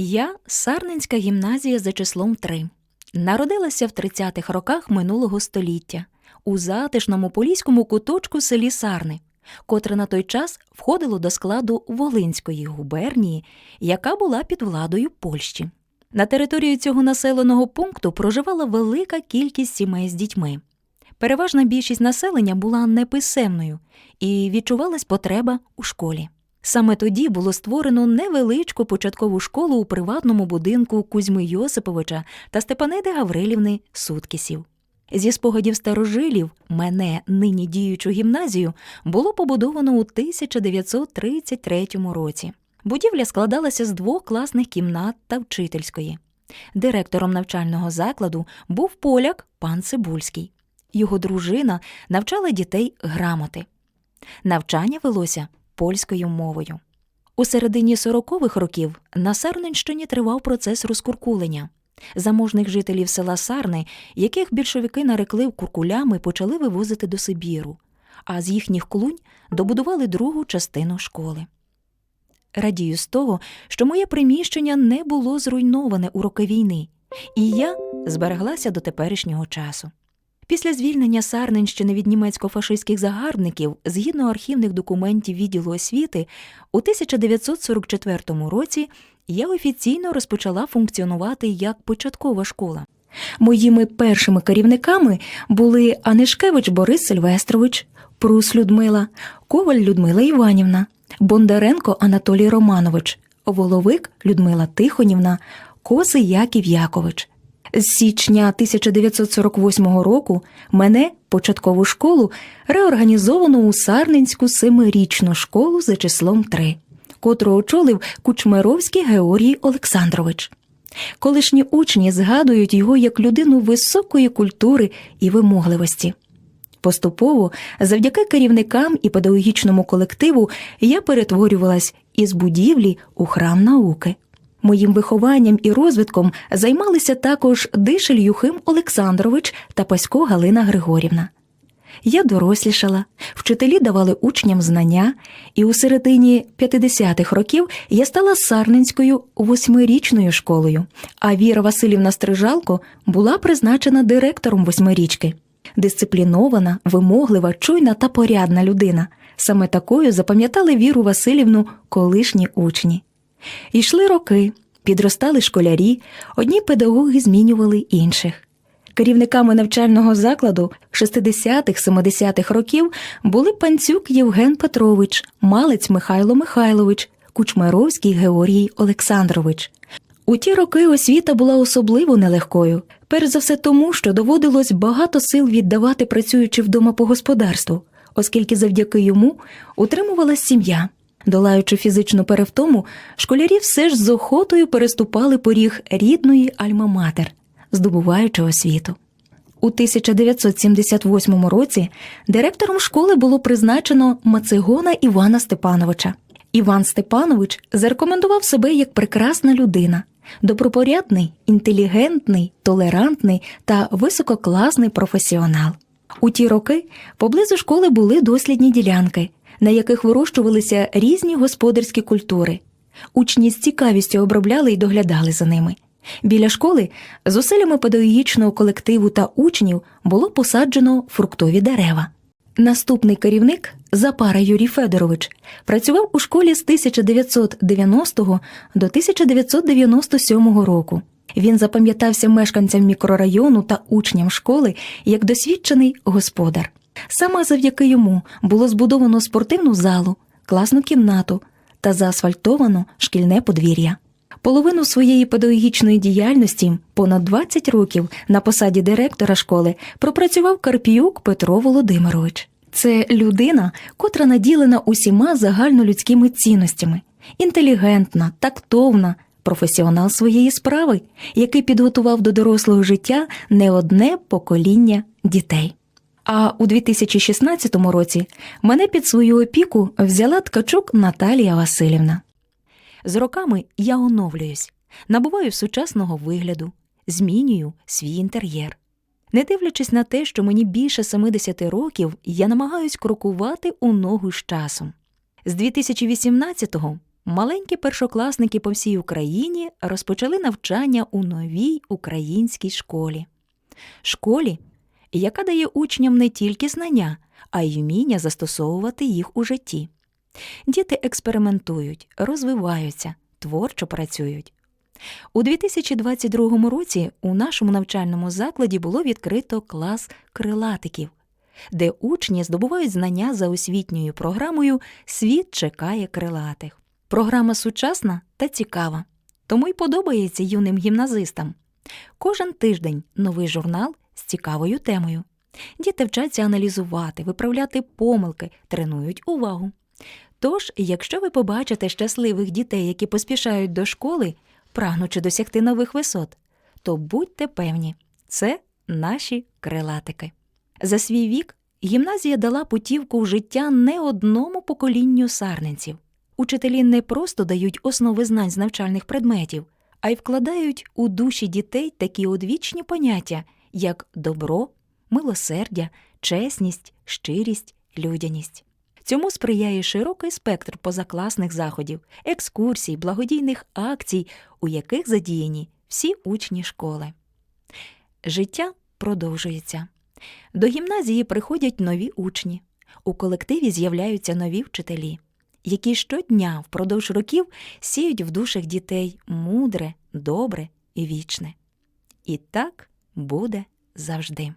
Я Сарненська гімназія за числом 3. Народилася в 30-х роках минулого століття у затишному поліському куточку селі Сарни, котре на той час входило до складу Волинської губернії, яка була під владою Польщі. На території цього населеного пункту проживала велика кількість сімей з дітьми. Переважна більшість населення була неписемною і відчувалась потреба у школі. Саме тоді було створено невеличку початкову школу у приватному будинку Кузьми Йосиповича та Степаниди Гаврилівни Суткісів. Зі спогадів старожилів мене, нині діючу гімназію, було побудовано у 1933 році. Будівля складалася з двох класних кімнат та вчительської. Директором навчального закладу був поляк пан Цибульський. Його дружина навчала дітей грамоти. Навчання велося польською мовою. У середині 40-х років на Сарненщині тривав процес розкуркулення. Заможних жителів села Сарни, яких більшовики нарекли куркулями, почали вивозити до Сибіру, а з їхніх клунь добудували другу частину школи. Радію з того, що моє приміщення не було зруйноване у роки війни, і я збереглася до теперішнього часу. Після звільнення Сарненщини від німецько-фашистських загарбників, згідно архівних документів відділу освіти, у 1944 році я офіційно розпочала функціонувати як початкова школа. Моїми першими керівниками були Анишкевич Борис Сильвестрович, Прус Людмила, Коваль Людмила Іванівна, Бондаренко Анатолій Романович, Воловик Людмила Тихонівна, Коси Яків Якович. З січня 1948 року мене, початкову школу, реорганізовано у Сарненську семирічну школу за числом 3, котру очолив Кучмеровський Георгій Олександрович. Колишні учні згадують його як людину високої культури і вимогливості. Поступово, завдяки керівникам і педагогічному колективу, я перетворювалась із будівлі у храм науки. Моїм вихованням і розвитком займалися також Дишель Юхим Олександрович та Пасько Галина Григорівна. Я дорослішала, вчителі давали учням знання, і у середині 50-х років я стала Сарненською восьмирічною школою, а Віра Васильівна Стрижалко була призначена директором восьмирічки. Дисциплінована, вимоглива, чуйна та порядна людина. Саме такою запам'ятали Віру Васильівну колишні учні. Йшли роки, підростали школярі, одні педагоги змінювали інших. Керівниками навчального закладу 60-70-х років були панцюк Євген Петрович, Малець Михайло Михайлович, Кучмаровський Георгій Олександрович. У ті роки освіта була особливо нелегкою, перш за все тому, що доводилось багато сил віддавати працюючи вдома по господарству, оскільки завдяки йому утримувалась сім'я. Долаючи фізичну перевтому, школярі все ж з охотою переступали поріг рідної Альма-Матер, здобуваючи освіту. У 1978 році директором школи було призначено Мацигона Івана Степановича. Іван Степанович зарекомендував себе як прекрасна людина, добропорядний, інтелігентний, толерантний та висококласний професіонал. У ті роки поблизу школи були дослідні ділянки, на яких вирощувалися різні господарські культури. Учні з цікавістю обробляли і доглядали за ними. Біля школи з усиллями педагогічного колективу та учнів було посаджено фруктові дерева. Наступний керівник Запара Юрій Федорович працював у школі з 1990 до 1997 року. Він запам'ятався мешканцям мікрорайону та учням школи як досвідчений господар. Саме завдяки йому було збудовано спортивну залу, класну кімнату та заасфальтовано шкільне подвір'я. Половину своєї педагогічної діяльності, понад 20 років на посаді директора школи, пропрацював Карпіюк Петро Володимирович. Це людина, котра наділена усіма загальнолюдськими цінностями, інтелігентна, тактовна, професіонал своєї справи, який підготував до дорослого життя не одне покоління дітей. А у 2016 році мене під свою опіку взяла ткачук Наталія Васильівна. З роками я оновлююсь, набуваю сучасного вигляду, змінюю свій інтер'єр. Не дивлячись на те, що мені більше 70 років, я намагаюсь крокувати у ногу з часом. З 2018-го маленькі першокласники по всій Україні розпочали навчання у новій українській школі. Школі, яка дає учням не тільки знання, а й вміння застосовувати їх у житті. Діти експериментують, розвиваються, творчо працюють. У 2022 році у нашому навчальному закладі було відкрито клас крилатиків, де учні здобувають знання за освітньою програмою Світ чекає крилатих. Програма сучасна та цікава, тому й подобається юним гімназистам. Кожен тиждень новий журнал з цікавою темою. Діти вчаться аналізувати, виправляти помилки, тренують увагу. Тож, якщо ви побачите щасливих дітей, які поспішають до школи, прагнучи досягти нових висот, то будьте певні, це наші крилатики. За свій вік гімназія дала путівку в життя не одному поколінню сарненців. Учителі не просто дають основи знань з навчальних предметів, а й вкладають у душі дітей такі одвічні поняття, як добро, милосердя, чесність, щирість, людяність. Цьому сприяє широкий спектр позакласних заходів, екскурсій, благодійних акцій, у яких задіяні всі учні школи. Життя продовжується. До гімназії приходять нові учні. У колективі з'являються нові вчителі, які щодня впродовж років сіють в душах дітей мудре, добре і вічне. І так буде завжди.